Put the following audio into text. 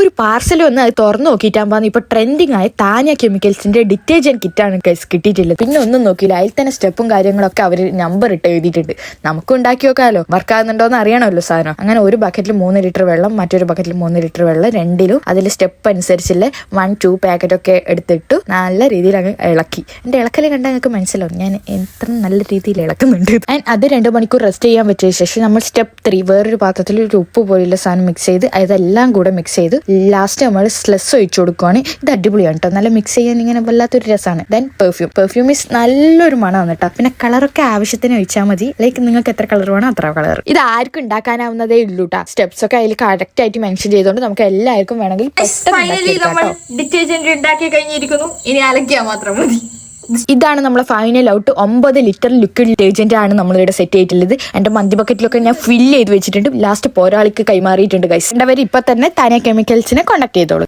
ഒരു പാർസൽ വന്ന് അത് തുറന്നു നോക്കിയിട്ടാകുമ്പോൾ ഇപ്പൊ ട്രെൻഡിങ് ആയ താനിയ കെമിക്കൽസിന്റെ ഡിറ്റർജന്റ് കിറ്റാണ് ഗൈസ് കിട്ടിയിട്ടുള്ളത്. പിന്നെ ഒന്നും നോക്കിയില്ല. അതിൽ തന്നെ സ്റ്റെപ്പും കാര്യങ്ങളൊക്കെ അവർ നമ്പർ ഇട്ട് എഴുതിയിട്ടുണ്ട്. നമുക്ക് ഉണ്ടാക്കി നോക്കാമല്ലോ വർക്ക് ആകുന്നുണ്ടോ എന്ന് അറിയണമല്ലോ സാധനം. അങ്ങനെ ഒരു ബക്കറ്റിൽ മൂന്ന് ലിറ്റർ വെള്ളം മറ്റൊരു ബക്കറ്റിൽ മൂന്ന് ലിറ്റർ വെള്ളം രണ്ടിലും അതിൽ സ്റ്റെപ്പ് അനുസരിച്ചുള്ള വൺ ടു പാക്കറ്റ് ഒക്കെ എടുത്തിട്ട് നല്ല രീതിയിൽ അങ്ങ് ഇളക്കി. എന്റെ ഇളക്കൽ കണ്ടാൽ നിങ്ങൾക്ക് മനസ്സിലാവും. ഞാൻ എത്ര നല്ല രീതിയിൽ ഇളക്കുന്നുണ്ട്. ആൻഡ് അത് രണ്ട് മണിക്കൂർ റെസ്റ്റ് ചെയ്യാൻ പറ്റിയ ശേഷം നമ്മൾ സ്റ്റെപ്പ് ത്രീ വേറൊരു പാത്രത്തിൽ ഒരു ഉപ്പ് പോലുള്ള സാധനം മിക്സ് ചെയ്ത് അതെല്ലാം കൂടെ മിക്സ് ചെയ്ത് ലാസ്റ്റ് നമ്മൾ സ്ലെസ് ഒഴിച്ചു കൊടുക്കുകയാണ് ഇത് അടിപൊളിയാണ് കേട്ടോ നല്ല മിക്സ് ചെയ്യാൻ ഇങ്ങനെ വല്ലാത്തൊരു രസമാണ്. ദെൻ പെർഫ്യൂം പെർഫ്യൂം ഈസ് നല്ലൊരു മണമാണ് കേട്ടോ പിന്നെ കളറൊക്കെ ആവശ്യത്തിന് ഒഴിച്ചാൽ മതി. ലൈക്ക് നിങ്ങൾക്ക് എത്ര കളർ വേണോ അത്ര കളർ ഇത് ആർക്കും ഉണ്ടാക്കാനാവുന്നതേ ഉള്ളൂ കേട്ടോ സ്റ്റെപ്സ് ഒക്കെ അതിൽ കറക്റ്റ് ആയിട്ട് മെൻഷൻ ചെയ്തുകൊണ്ട് നമുക്ക് എല്ലാവർക്കും വേണമെങ്കിൽ പെട്ടെന്ന് ഫൈനലി നമ്മൾ ഡിറ്റർജന്റ് ഉണ്ടാക്കി കഴിഞ്ഞിരിക്കുന്നു. ഇനി അലക്കിയാൽ മാത്രം മതി. ഇതാണ് നമ്മളെ ഫൈനൽ ഔട്ട് ഒമ്പത് ലിറ്റർ ലിക്വിഡ് ഡിറ്റർജന്റ് ആണ് നമ്മളിവിടെ സെറ്റ് ചെയ്തിട്ടുള്ളത്. എന്റെ മന്തി ബക്കറ്റിലൊക്കെ ഞാൻ ഫില്ല് ചെയ്ത് വെച്ചിട്ടുണ്ട്. ലാസ്റ്റ് പോരാളിക്ക് കൈമാറിയിട്ടുണ്ട് ഗൈസ് രണ്ടവർ ഇപ്പൊ തന്നെ താനെ കെമിക്കൽസിനെ കോൺടാക്ട് ചെയ്തോളൂ.